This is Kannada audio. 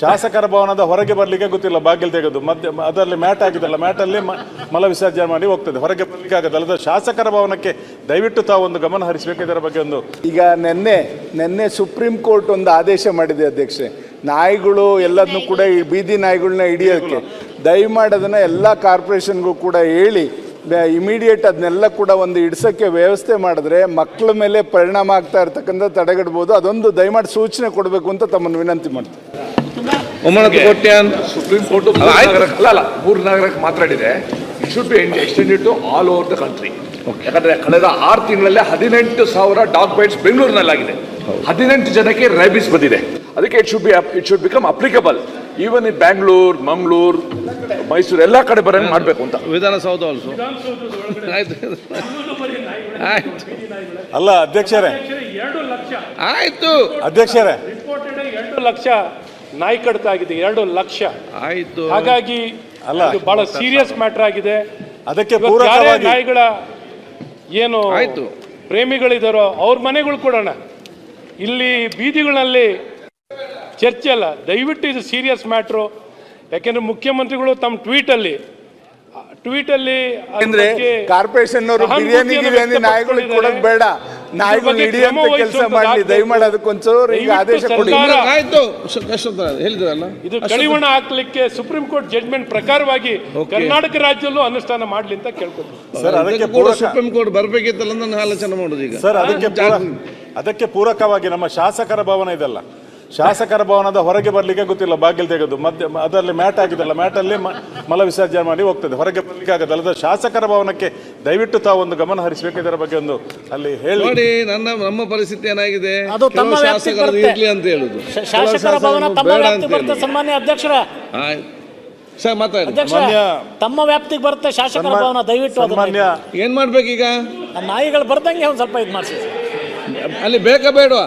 ಶಾಸಕರ ಭವನದ ಹೊರಗೆ ಬರ್ಲಿಕ್ಕೆ ಗೊತ್ತಿಲ್ಲ, ಬಾಗಿಲು ತೆಗೆದು. ಮಧ್ಯ ಅದರಲ್ಲಿ ಮ್ಯಾಟ್ ಆಗಿದೆಲ್ಲ ಮ್ಯಾಟಲ್ಲಿ ಮಲವಿಸರ್ಜನೆ ಮಲ ವಿಸರ್ಜನೆ ಮಾಡಿ ಹೋಗ್ತದೆ. ಹೊರಗೆ ಬರ್ಲಿಕ್ಕೆ ಆಗೋದಲ್ಲ ಅದು ಶಾಸಕರ ಭವನಕ್ಕೆ ದಯವಿಟ್ಟು ತಾವು ಒಂದು ಗಮನ ಹರಿಸಬೇಕು. ಇದರ ಬಗ್ಗೆ ಒಂದು ಈಗ ನಿನ್ನೆ ನಿನ್ನೆ ಸುಪ್ರೀಂ ಕೋರ್ಟ್ ಒಂದು ಆದೇಶ ಮಾಡಿದೆ ಅಧ್ಯಕ್ಷೆ ನಾಯಿಗಳು ಎಲ್ಲದನ್ನು ಕೂಡ ಈ ಬೀದಿ ನಾಯಿಗಳನ್ನ ಹಿಡಿಯೋಕ್ಕೆ ದಯಮಾಡಿ ಅದನ್ನು ಎಲ್ಲ ಕಾರ್ಪೊರೇಷನ್ಗೂ ಕೂಡ ಹೇಳಿ ಇಮಿಡಿಯೇಟ್ ಅದನ್ನೆಲ್ಲ ಕೂಡ ಒಂದು ಇಡ್ಸೋಕ್ಕೆ ವ್ಯವಸ್ಥೆ ಮಾಡಿದ್ರೆ ಮಕ್ಕಳ ಮೇಲೆ ಪರಿಣಾಮ ಆಗ್ತಾ ಇರ್ತಕ್ಕಂಥ ತಡೆಗಟ್ಬೋದು. ಅದೊಂದು ದಯಮಾಡಿ ಸೂಚನೆ ಕೊಡಬೇಕು ಅಂತ ತಮ್ಮನ್ನು ವಿನಂತಿ ಮಾಡ್ತೀನಿ. ಒಮ್ಮನತ್ತು ಅಂತ ಸುಪ್ರೀಂ ಕೋರ್ಟ್ ಅಲ್ಲ, ಅಲ್ಲ ಮೂರು ನಗರಕ್ಕೆ ಮಾತಾಡಿದೆ it should be extended to all over the country ಯಾಕಂದ್ರೆ ಕಳೆದ ಆರು ತಿಂಗಳಲ್ಲೇ ಹದಿನೆಂಟು ಸಾವಿರ ಡಾಗ್ ಬೈಟ್ಸ್ ಬೆಂಗಳೂರಿನಲ್ಲಾಗಿದೆ ಹದಿನೆಂಟು ಜನಕ್ಕೆ ರೈಬಿಸ್ ಬಂದಿದೆ. ಅದಕ್ಕೆ it should be it should become applicable even in Bangalore Mangaluru Mysuru ಎಲ್ಲ ಕಡೆ ಬರ ಮಾಡಬೇಕು ಅಂತ. ವಿಧಾನಸೌಧ ಆಲ್ಸೋ ಆಯ್ತು. ಅಲ್ಲ ಅಧ್ಯಕ್ಷರೇ. ಎರಡು ಲಕ್ಷ. ಆಯ್ತು. ಅಧ್ಯಕ್ಷರೇ. ಲಕ್ಷ. ನಾಯಿ ಕಡಿತ ಆಗಿದೆ ಎರಡು ಲಕ್ಷ. ಆಯ್ತು. ಹಾಗಾಗಿ ಅಲ್ಲ. ಇದು ಬಹಳ ಸೀರಿಯಸ್ ಮ್ಯಾಟರ್ ಆಗಿದೆ. ಅದಕ್ಕೆ ಪೂರಕವಾಗಿ ನಾಯಿಗಳ ಏನು ಆಯ್ತು. ಪ್ರೇಮಿಗಳಿದಾರೋ ಅವ್ರ ಮನೆಗಳು ಕೊಡೋಣ ಇಲ್ಲಿ ಬೀದಿಗಳಲ್ಲಿ ಚರ್ಚೆ ಅಲ್ಲ. ದಯವಿಟ್ಟು ಇದು ಸೀರಿಯಸ್ ಮ್ಯಾಟ್ರು ಯಾಕೆಂದ್ರೆ ಮುಖ್ಯಮಂತ್ರಿಗಳು ತಮ್ಮ ಟ್ವೀಟಲ್ಲಿ ಟ್ವೀಟಲ್ಲಿ ಅಂದ್ರೆ ಕಾರ್ಪೊರೇಷನ್ ಅವರು ಬಿರಿಯಾನಿ ಗಿರಿಯಾನಿ ನಾಯಿಗಳಿಗೆ ಕೊಡೋದು ಬೇಡ. ನಾಯಿಗಳು ಹಿಡಿಯಂತ ಕೆಲಸ ಮಾಡಲಿ ದಯಮಾಡಿ ಅದಕ್ಕೊಂಚೂರು ಈಗ ಆದೇಶ ಕೊಡಿ. ಆಯ್ತು. ಹೇಳಿದ್ರಲ್ಲ? ಇದು ಕಡಿವಾಣ ಹಾಕ್ಲಿಕ್ಕೆ ಸುಪ್ರೀಂ ಕೋರ್ಟ್ ಜಡ್ಜ್ಮೆಂಟ್ ಪ್ರಕಾರವಾಗಿ ಕರ್ನಾಟಕ ರಾಜ್ಯದಲ್ಲೂ ಅನುಷ್ಠಾನ ಮಾಡಲಿ ಅಂತ ಕೇಳ್ಕೊತೀನಿ ಸರ್ ಅದಕ್ಕೆ ಕೂಡ ಪೂರಕ ಸುಪ್ರೀಂ ಕೋರ್ಟ್ ಬರಬೇಕಿತ್ತಲ್ಲ ಅಂತ ನಾನು ಆಲೋಚನೆ ಮಾಡೋದು ಈಗ. ಸರ್ ಅದಕ್ಕೆ ಪೂರ- ಅದಕ್ಕೆ ಪೂರಕವಾಗಿ ನಮ್ಮ ಶಾಸಕರ ಭವನ ಇದೆಲ್ಲ. ಶಾಸಕರ ಭವನದ ಹೊರಗೆ ಬರ್ಲಿಕ್ಕೆ ಗೊತ್ತಿಲ್ಲ ಬಾಗಿಲು ತೆಗೆದು. ಮಧ್ಯ ಅದರಲ್ಲಿ ಮ್ಯಾಟ್ ಆಗಿದೆಲ್ಲ ಮ್ಯಾಟಲ್ಲಿ ಮಲವಿಸರ್ಜನೆ ಮಲ ವಿಸರ್ಜನೆ ಮಾಡಿ ಹೋಗ್ತದೆ. ಹೊರಗೆ ಬರಲಿಕ್ಕೆ ಆಗೋದಲ್ಲ ಅದು ಶಾಸಕರ ಭವನಕ್ಕೆ ದಯವಿಟ್ಟು ತಾವು ಒಂದು ಗಮನ ಹರಿಸಬೇಕು. ಇದರ ಬಗ್ಗೆ ಒಂದು ಅಲ್ಲಿ ಹೇಳಿ. ನೋಡಿ ನನ್ನ ನಮ್ಮ ಪರಿಸ್ಥಿತಿ ಏನಾಗಿದೆ? ಅದು ತಮ್ಮ ಕೆಲವು ವ್ಯಾಪ್ತಿಗೆ ಬರುತ್ತೆ. ಇರ್ಲಿ ಅಂತ ಹೇಳುದು. ಸನ್ಮಾನ್ಯ ಅಧ್ಯಕ್ಷರ. ಸರ್ ಮಾತಾಡಿ. ತಮ್ಮ ವ್ಯಾಪ್ತಿಗೆ ಬರುತ್ತೆ ಶಾಸಕರ ಭವನ ದಯವಿಟ್ಟು ಏನ್ ಮಾಡ್ಬೇಕೀಗ? ಆ ನಾಯಿಗಳು ಬರ್ದಂಗೆ ಒಂದು ಸ್ವಲ್ಪ ಇದು ಮಾಡಿಸಿ. ಅಲ್ಲಿ ಬೇಕಾ ಬೇಡವಾ?